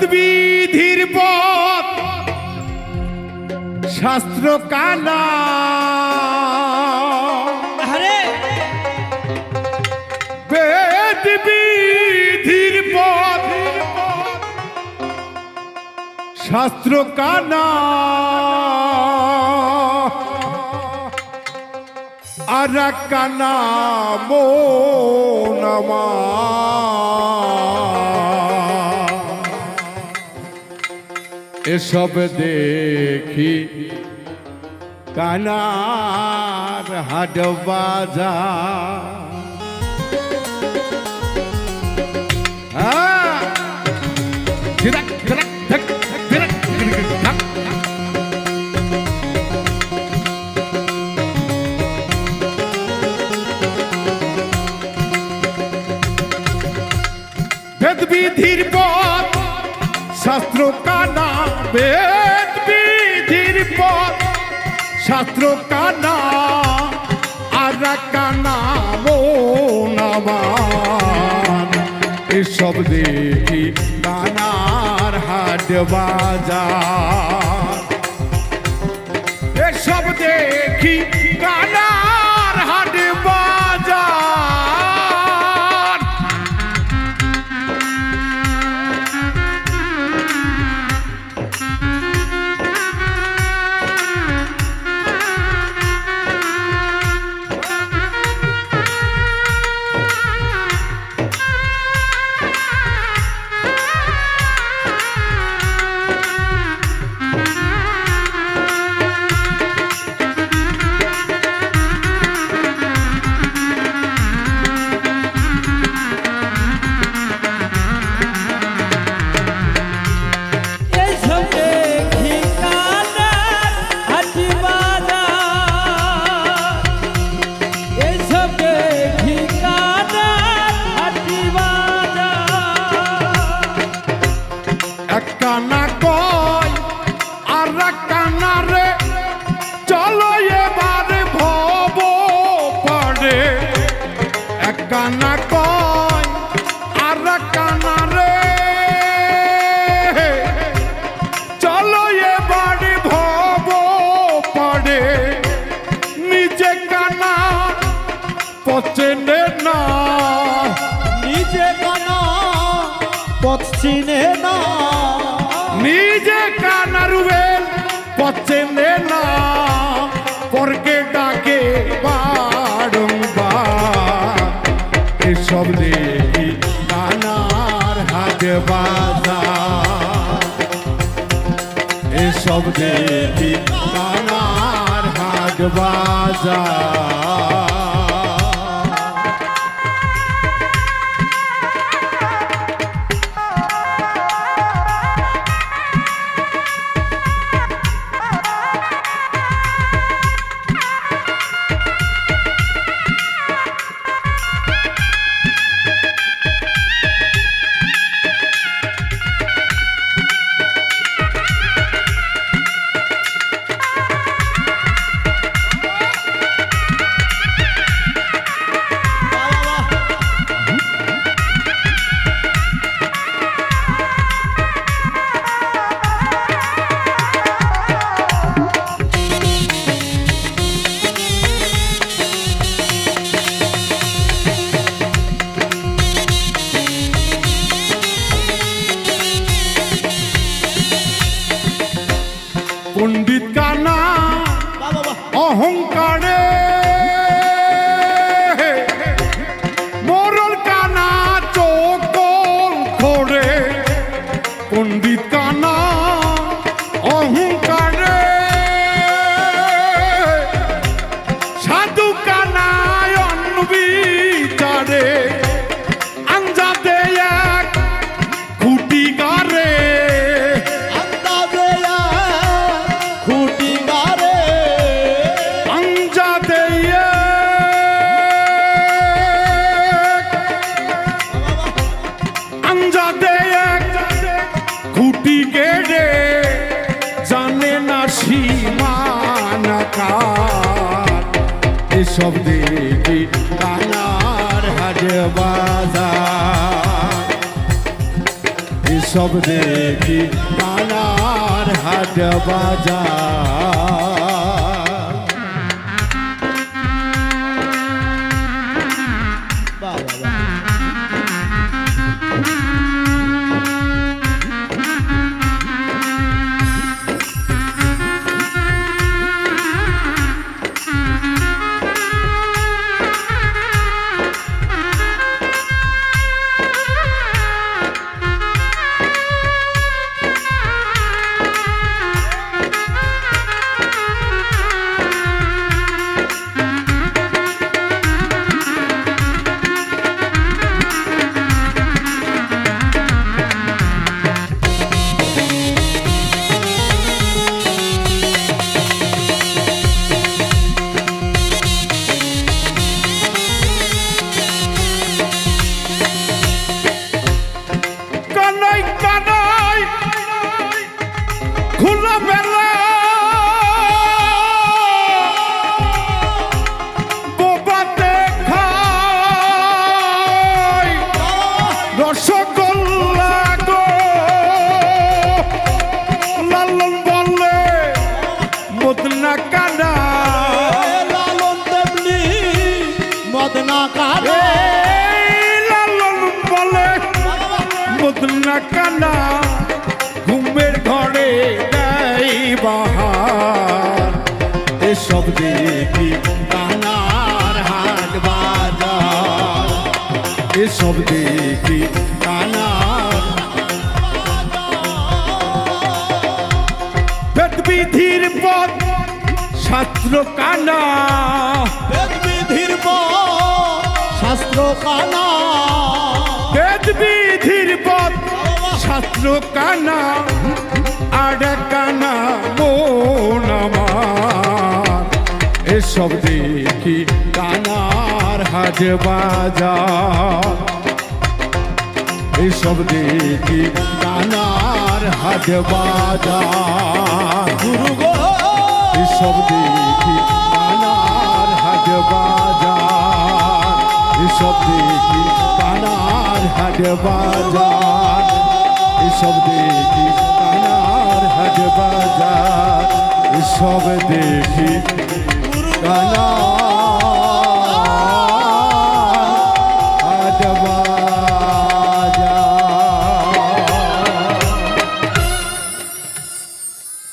বেদবিধির পথ। শাস্ত্র কানা। বেদবিধির পথ। শাস্ত্র কানা। আর কানা মা এসব দেখি কানার হাট বাজার হ্যাঁ। বিধির পথ শাস্ত্র কানা বেদ বিধির পথ। শাস্ত্র কানা আর কানা এসব দেখি কানার হাট বাজার। এসব দেখি কানার পচেনে না, নিজে কানা, পথ চিনে না। নিজে কানারুবেল পচেনে না, পরকে ডাকে বারংবার। এসব দেখি কানার হাট বাজার এসব দেখি কানার হাট বাজার এসব দেখি কানার হাজে বাজার। এসব দেখি কানার হাজে বাজার। ঘুমের ঘরে দেয় বাহার। এসব দেখি কানার হাট বাজার। এসব দেখি কানার বিধির পথ শাস্ত্র কানা। বেদ বিধির শাস্ত্র কানা। বেদ বিধির পথ শাস্ত্র কানা। আর কানা মন আমার। এসব দেখি কানার হাট বাজা এসব দেখি কানার হাট বাজার। গুরু গো এসব দেখি পানার হাট বাজার। এসব দেখি পানার হাট বাজার। এসব দেখি পানার হাট বাজার। এসব দেখি কানার